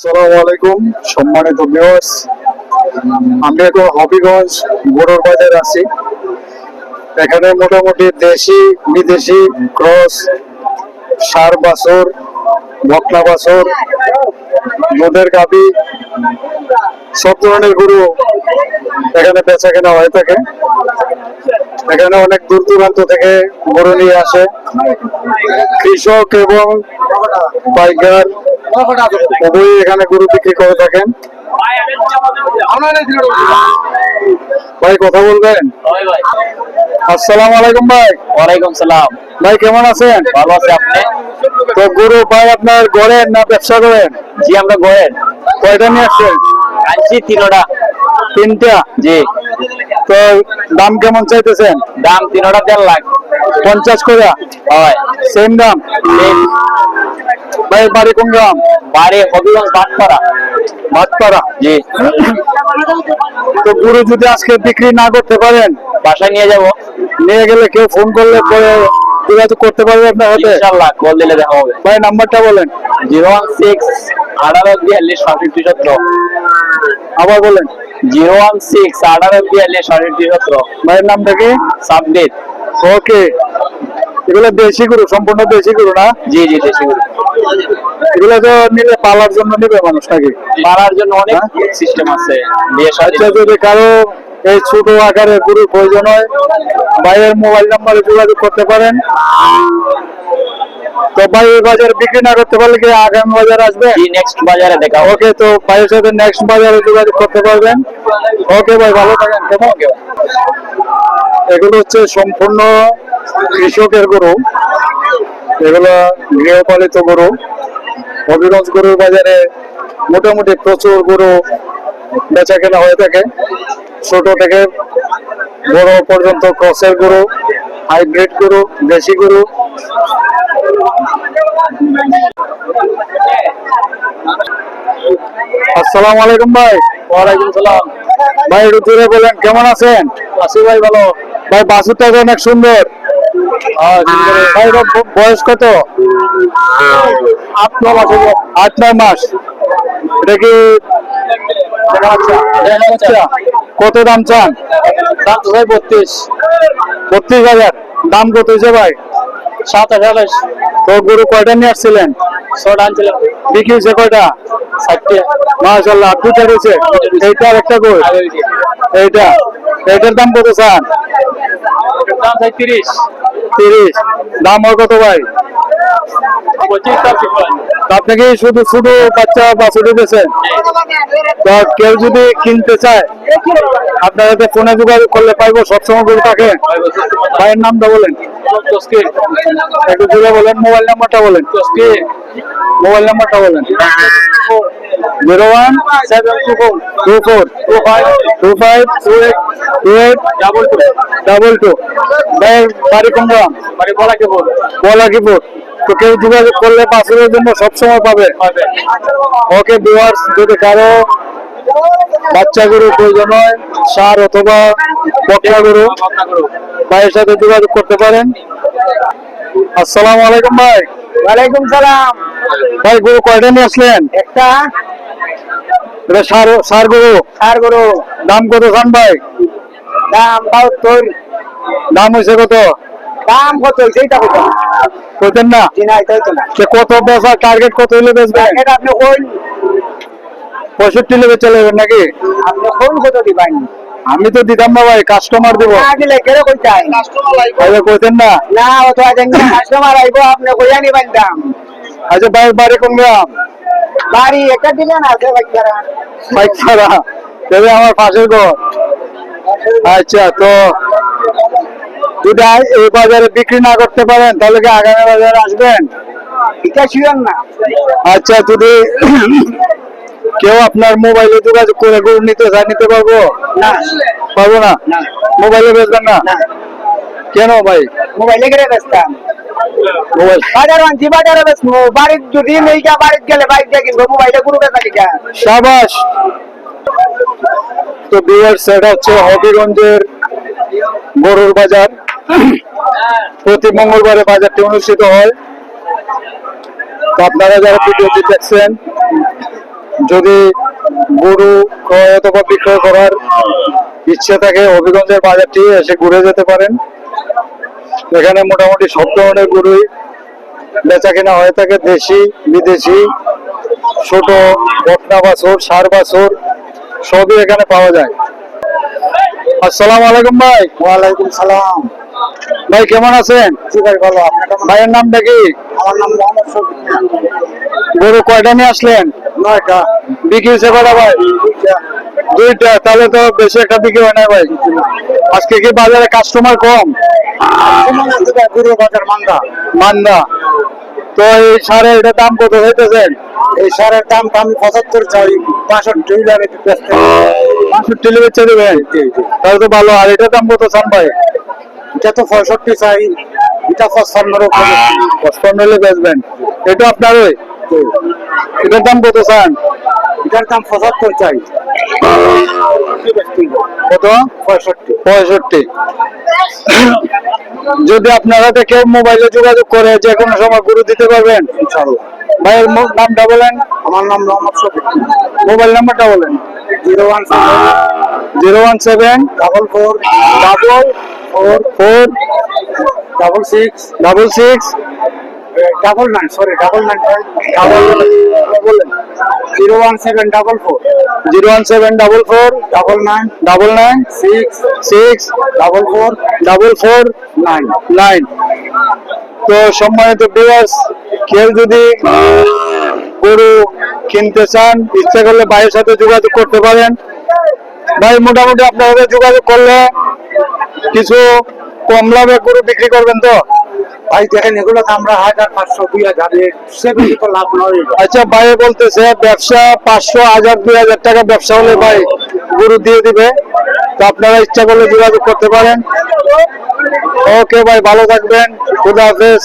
আসসালামু আলাইকুম, সম্মানিত ভিউয়ার্স আমি এখন হবিগঞ্জ গরুর বাজার আছি। এখানে মোটামুটি দেশি, বিদেশি ক্রস, সার বাছর বকনা বাছর, দুধের গাবি সব ধরনের গরু এখানে বেচা কেনা হয়ে থাকে। এখানে অনেক দূর দূরান্ত থেকে গরু নিয়ে আসে। কৃষক এবং পাইকার উভয়ই এখানে গরু বিক্রি করে থাকেন। ভাই কথা বলবেন? আসসালাম আলাইকুম ভাই। ওয়ালাইকুম সালাম। ভাই কেমন আছেন? ভালো আছে আপনি? তো গরু ভাই আপনার গড়েন না ব্যবসা করেন? জি আমরা গোয়েন কয়টা নিয়ে আসছেন? আনছি তিনোটা। তিনটা? জি। তো দাম কেমন চাইতেছেন? দাম তিনোটা দেড় লাখ। পঞ্চাশ করে হয়। সেম দাম। ভাই বাড়ি কোন গ্রাম? বাড়ি হবিগঞ্জ ভাটপাড়া ভাতপাড়া জি। তো গরু যদি আজকে বিক্রি না করতে পারেন বাসায় নিয়ে যাব। নিয়ে গেলে কেউ ফোন করলে পরে যোগাযোগ করতে পারবে আপনার হাতে? ইনশাল্লাহ কল দিলে দেখা হবে। ভাই নাম্বারটা বলেন। জিরো ওয়ান সিক্স আঠারো বিয়াল্লিশ সাতষট্টি সতেরো। আবার বলেন। জিরো ওয়ান সিক্স আঠারো বিয়াল্লিশ সাতষট্টি সতেরো। ভাইয়ের নামটা কি? Submit okay. এগুলো দেশি গরু সম্পূর্ণ দেশি গরু না? জি জি দেশি গরু। এগুলো তো নিলে পালার জন্য নিবে মানুষ নাকি? পাড়ার জন্য অনেক হ্যাঁ? সিস্টেম আছে বিয়ে শাদী আচ্ছা যদি কারও এই ছোট আকারে গরু প্রয়োজন হয় ভাইয়ের মোবাইল নাম্বারে যোগাযোগ করতে পারেন। তো ভাই এই বাজার বিক্রি না করতে পারলে কি আগামী বাজার আসবে? নেক্সট বাজারে দেখা ওকে তো ভাইয়ের সাথে নেক্সট বাজারে যোগাযোগ করতে পারবেন। ওকে ভাই ভালো থাকেন। কেমন এগুলো হচ্ছে সম্পূর্ণ কৃষকের গরু এগুলো গৃহপালিত গরু। হবিগঞ্জ গরুর বাজারে মোটামুটি প্রচুর গরু বেচা কেনা হয়ে থাকে। ছোট থেকে বড় পর্যন্ত ক্রসের গরু হাইব্রিড গরু দেশি গরু। আসসালামু আলাইকুম ভাই। ওয়ালাইকুম সালাম। ভাই একটু দূরে বলেন কেমন আছেন? আসি ভাই ভালো। ভাই বাসুরটা অনেক সুন্দর। বয়স কত? আট নয় মাস আট নয় মাস। এটা কি আচ্ছা, কত দাম চান? দাম তো ভাই বত্রিশ। বত্রিশ হাজার। দাম কত হয়েছে ভাই? সাত হাজার তো গরু কয়টা নিয়ে আসছিলেন? ছটা আনছিলাম। বিক্রি হয়েছে কয়টা? মাশাল্লাহ দুটা রয়েছে। এইটা আর একটা গরু? এইটা। এইটার দাম কত চান? দাম তিরিশ। তিরিশ। দাম হয় কত ভাই? আপনি কি শুধু শুধু বাচ্চা বাছুরি বেছেন তো কেউ যদি কিনতে চায়, আপনার ফোনে যোগাযোগ করলে পাইবো, সবসময় গরু থাকে ভাইয়ের নামটা বলেন। একটু জুড়ে বলেন, মোবাইল নাম্বারটা বলেন। মোবাইল নাম্বারটা বলেন। Zero one seven two four two four two five two five two eight two eight double two double two. বাড়ি কোন গ্রাম? বলাকিপুর। তো কেউ যোগাযোগ করলে বাছুরের জন্য সবসময় পাবে। ওকে ভিউয়ার্স যদি কারও বাচ্চা গরু প্রয়োজন হয় সার অথবা বকরা গরু। ভাইয়ের সাথে যোগাযোগ করতে পারেন। আসসালামু আলাইকুম ভাই। ওয়ালাইকুম সালাম। ভাই গরু কয়টা নিয়ে আসলেন? একটা। এটা সার সার গরু? সার গরু। দাম কত খান ভাই? দাম বাহাত্তর। দাম হয়েছে কত? দাম কত কত কইতেন না? চিনাই তাই তো না। সে কত বেচা টার্গেট কত হলে বেচবেন? এটা আপনি কোন? পঁয়ষট্টি লেগে চলে যাবেন নাকি? আপনি কোন কত দিবেন? আমি তো দিতাম না ভাই কাস্টমার দিব। না দিলে কেন কইতাই আচ্ছা কইতেন না? না ও তো আজ কাস্টমার আইবো আপনি কইয়া নিবেন দাম আচ্ছা ভাই বাড়ি কোন গ্রাম? বাড়ি একটা দিলেন আছে বাচ্চারা বাইক ছাড়া তবে আমার পাশের ঘর। আচ্ছা তো যদি এই বাজারে বিক্রি না করতে পারেন তাহলে কি আগামী বাজারে আসবেন? এটা শিওর না। আচ্ছা যদি কেউ আপনার মোবাইলে যোগাযোগ করে গরু নিতে চায় নিতে পারব? না। পারব না? মোবাইলে বেচবেন না? কেন ভাই? মোবাইলে গেলে বেচতাম। বাজার আনছি বাজারে বেচবো। বাড়ির যদি গেলে বাইক দিয়ে কিনবো মোবাইলে গুরু বেচা কিনা সাবাস। তো হচ্ছে হবিগঞ্জের গরুর বাজার। প্রতি মঙ্গলবারে বাজারটি অনুষ্ঠিত হয়। তো আপনারা যারা ভিডিওটি দেখছেন যদি গরু ক্রয় অথবা বিক্রয় করার ইচ্ছে থাকে হবিগঞ্জের বাজারটি এসে ঘুরে যেতে পারেন। এখানে মোটামুটি সব ধরনের গরুই বেচা কেনা হয়ে থাকে দেশি বিদেশি ছোট বকনা বাছুর সার বাছুর সবই এখানে পাওয়া যায়। আসসালাম আলাইকুম ভাই। ওয়ালাইকুম সালাম। ভাই কেমন আছেন? ভাই ভালো। আপনার ভাইয়ের নামটা কি? আমার নাম মোহাম্মদ গরু কয়টা নিয়ে আসলেন? নয়টা। বিক্রি হয়েছে কটা ভাই? দুইটা। তাহলে তো বেশি একটা বিক্রি হয় না ভাই। আজকে কি বাজারে কাস্টমার কম? গরুর বাজার মান্দা। মান্দা তো এই সারে এটা দাম কত হইতেছেন এই সারের দাম আমি পঁচাত্তর চাই বাষট্টি লাগে বেচতে বাষট্টি বেচে দেবেন? তাহলে তো ভালো। আর এটার দাম কত চান ভাই? এটা তো পঁয়ষট্টি চাই এটা পঁচপান্নর উপরে পঁচপান্ন হলে বেচবেন। এটা আপনার ওই এটার দাম কত চান এটার দাম পঁচাত্তর চাই। কত? পঁয়ষট্টি। পঁয়ষট্টি। যদি আপনার কেউ মোবাইলে যোগাযোগ করে যে কোনো সময় গুরু দিতে পারবেন? ইনশাল্লাহ ভাইয়ের নামটা বলেন। আমার নাম মোহাম্মদ শফিক। মোবাইল নাম্বারটা বলেন। Zero one zero one seven double four double four four double six double six double nine sorry double nine double বলেন zero one seven double four zero one seven double four double nine double nine six six double four double four nine nine তো সম্মানিত viewers কেউ যদি গরু কিনতে চান ইচ্ছা করলে ভাইয়ের সাথে যোগাযোগ করতে পারেন। ভাই মোটামুটি আপনার সাথে যোগাযোগ করলে কিছু কম লাভে গরু বিক্রি করবেন তো? ভাই, দেখেন, এগুলো তো আমরা পাঁচশো হাজার সে বেশি তো লাভ নয়। আচ্ছা ভাই বলতেছে, ব্যবসা পাঁচশো, হাজার, দুই হাজার টাকা ব্যবসা হলে ভাই গরু দিয়ে দিবে। তো আপনারা ইচ্ছা করলে যোগাযোগ করতে পারেন। ওকে ভাই, ভালো থাকবেন। খুদা হাফেজ।